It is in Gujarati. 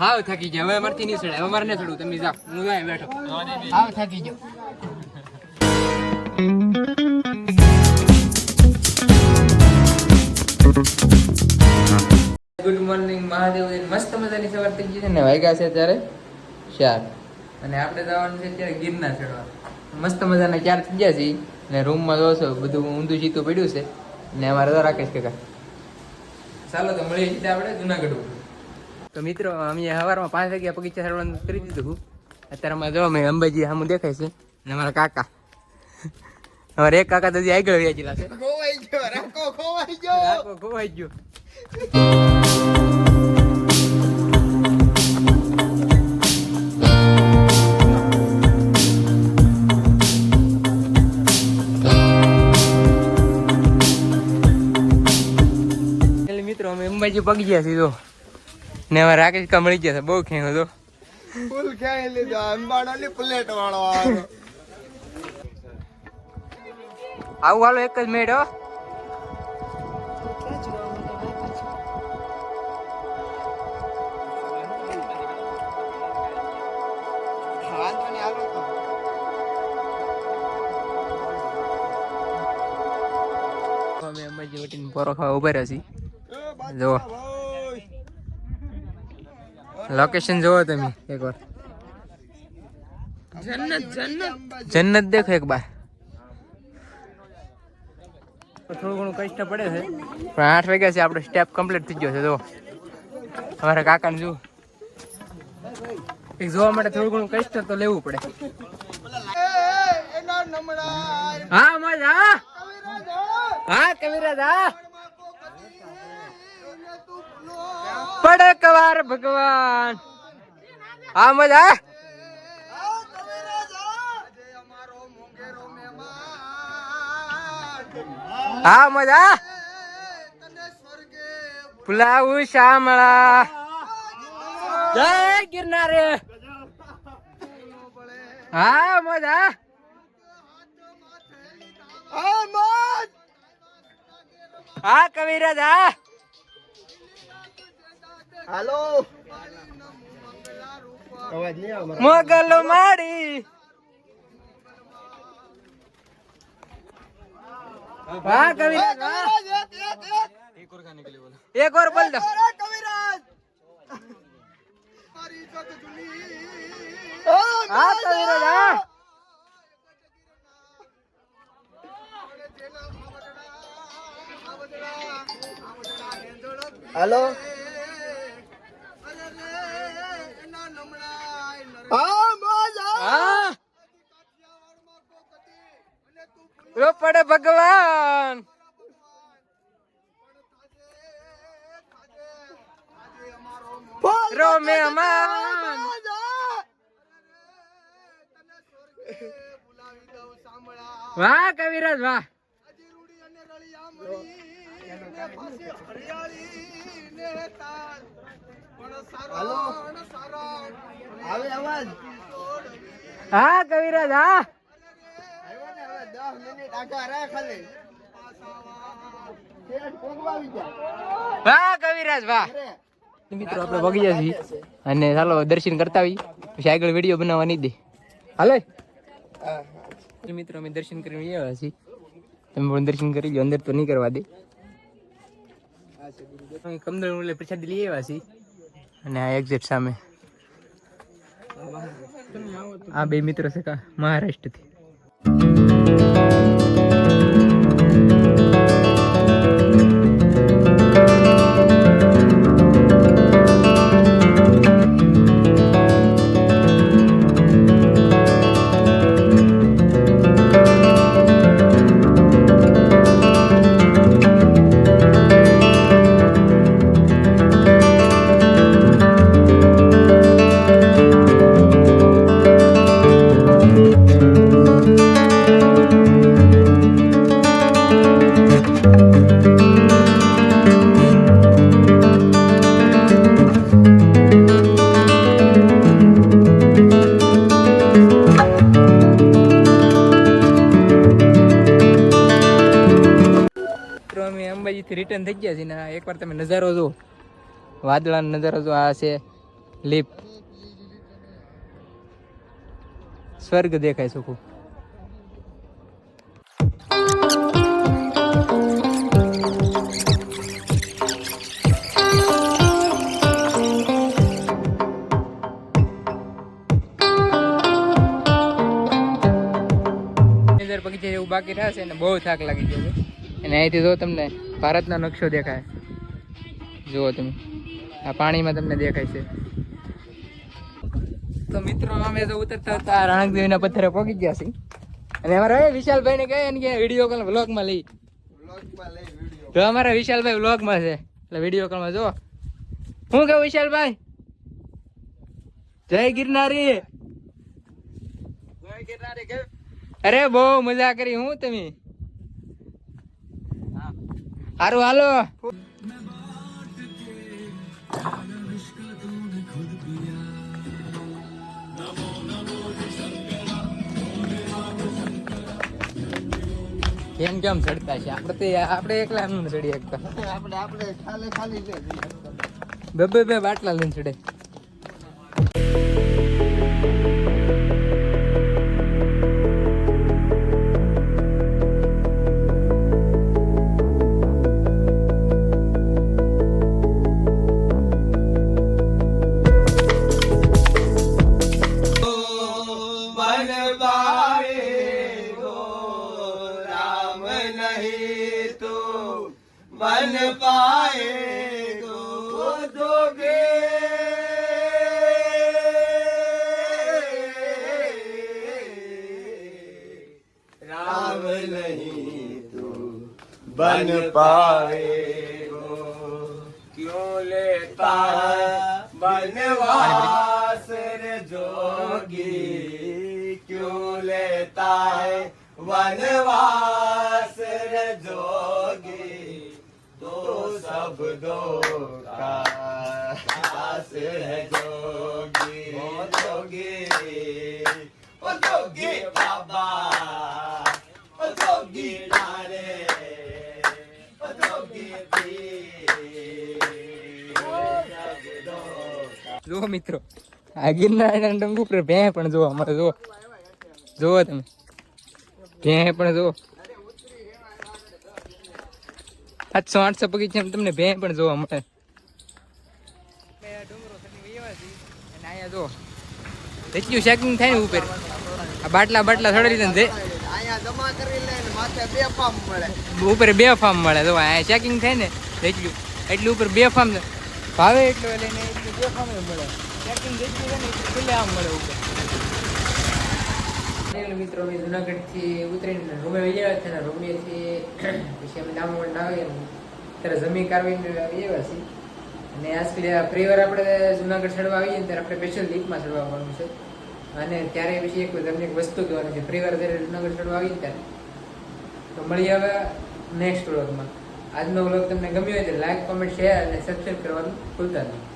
હાવ થાકી ગયા. હવે અમારથી નહીં ચડે હવે અમારે નહીં ચડવું તમે જાઓ. હું જાય બેઠો. હાવ થાકી ગયો. Good morning. મહાદેવ મસ્ત મજાની સવાર થઈ ગઈ છે ને વાગ્યા છે અત્યારે. ચાર. અને આપણે જવાનું છે અત્યારે ગિરના ચડવા. મસ્ત મજાના ચાર થઈ ગયા છીએ ને રૂમમાં જોશો બધું ઊંધું સીધું પડ્યું છે. ને અમારે તો રાકેશ કાકા. ચાલો તો મળીએ છીએ આપણે જુનાગઢ. તો મિત્રો અમે સવારમાં પાંચ વાગ્યા બગીચા સરવાનું કરી દીધું અત્યારે અમે જો અમે અંબાજી સામું દેખાય છે અને અમારા કાકા. અમારે એક કાકા તો હજી આગળ વ્યા ગયેલા છે. ખોવાઈ ગયો રાખો ખોવાઈ ગયો. રાખો, ખોવાઈ ગયો. એટલે મિત્રો અમે અંબાજી પગી ગયા સીધો ને હવે રાકેશ કમળી મળી ગયા છે બહુ ખેંગ હતો ફૂલ ખાઈ લીધો અંબાડાની પ્લેટ વાળો આવું. હાલો એક જ તો. અમે અંબાજી વટીને પોરો ખાવા ઊભા રહ્યા છીએ. જો. લોકેશન જોવો તમે એકવાર જન્નત જન્નત જન્નત દેખો એક બાર થોડું ઘણું કષ્ટ પડે છે પણ આઠ વાગ્યા છે આપણો સ્ટેપ કમ્પ્લીટ થઈ ગયો છે જો અમારા કાકાને જુઓ એક જોવા માટે થોડું ઘણું કષ્ટ તો લેવું પડે હા મજા હા કવિરાજ હા કવિરાજ હા એને તું ભૂલો પડે કવાર ભગવાન. હા, મજ હા, મજ ભુલાવું શામળા. જય ગિરનારે. હા, મજા હા, કવિરાજ હાલો. અવાજ નહીં આવે મોગલ માડી હા કવિરાજ એક એક વાર બોલ દો. અરે કવિરાજ. મારી જગ જુની હા કવિરાજ હા. હાલો હા મોજ હા રો પડે ભગવાન રો મહેમાન. વાહ કવિરાજ વાહ. હા કવિરાજ હા. વાહ કવિરાજ વાહ. મિત્રો, આપણે ભગી જશે અને ચાલો, દર્શન કરતા આવી પછી આગળ વીડિયો બનાવવા નહીં દે. હાલે? મિત્રો, અમે દર્શન કરીને આવ્યા છીએ. તમે પણ દર્શન કરી લો અંદર તો નહીં કરવા દે. કમદર ઓલે પ્રસાદી લઈ આવ્યા છીએ. અને આ એક્ઝેટ સામે. આ બે મિત્રો છે કા મહારાષ્ટ્રથી. અંબાજીથી રિટર્ન થઈ ગયા છીએ ને એકવાર તમે નજારો જુઓ. વાદળાનો નજારો જો આ છે લીપ. સ્વર્ગ દેખાય શકું બગીચે એવું બાકી રહેશે અને બહુ થાક લાગી ગયો છે. અને અહીંથી જો તમને ભારતનો નકશો દેખાય. જુઓ તમે. આ પાણીમાં તમને દેખાય છે. તો મિત્રો અમે તો ઉતરતા હતા રાણકદેવીના પથ્થરે પહોંચી ગયા છીએ. અને અમારા એ વિશાલભાઈ ને કહે ને કે વીડિયો કોલ વ્લોગમાં લઈ. જો તો અમારા વિશાલભાઈ વ્લોગમાં છે. એટલે વીડિયો કોલમાં જુઓ. શું કહું વિશાલભાઈ? જય ગિરનારી. અરે બહુ મજા કરી. હું તમે? હારું હાલો. કેમ કેમ ચડતા છે? આપણે તો આપણે એકલા એમ ન ચડી શકતા આપણે આપણે ખાલી ખાલી બે બે બાટલા લઈને ચડે. बन पाए हो क्यों लेता बनवास रे जोगी क्यों लेता है वनवास रे जोगी सब दो का दास है जोगी ओ जोगी ओ जोगी बाबा ओ जोगी डारे ओ जोगी पीर, सब दो का જુઓ મિત્રો આ ગિરનારના ડંગ ઉપર ભે પણ જુઓ અમારે જુઓ જુઓ તમે ભે પણ જુઓ સાતસો આઠસો બગીચા તમને ભે પણ જોવા મળે. અહીંયા જો થાય ને ઉપર. આ બાટલા બાટલા ચડી લીધા ને ઉપર બે ફાર્મ મળે. તો અહીંયા ચેકિંગ થાય ને એટલું એટલું ઉપર બે ફાર્મ ભાવે એટલું એટલે બે ફાર્મ મળે. ચેકિંગ જેટલું ને, એટલું આમ મળે ઉપર. મિત્રો, અમે જુનાગઢથી ઉતરીને રૂમે આવ્યા છે ને રૂમેથી પછી અમે દામોડ આવીએ ત્યારે જમીન કારવીને આવ્યા છીએ. અને આ પરિવાર આપણે જુનાગઢ ચડવા આવીએ ત્યારે આપણે સ્પેશિયલ લીપમાં ચડવા આવવાનું છે. અને ત્યારે પછી એક તમને એક વસ્તુ કહેવાની છે, પરિવાર જ્યારે જુનાગઢ ચડવા આવીએ ત્યારે, તો મળી આવે નેક્સ્ટ વ્લોગમાં આજનો વ્લોગ તમને ગમ્યો હોય તો લાઈક કોમેન્ટ શેર અને સબસ્ક્રાઈબ કરવાનું ભૂલતા નહીં.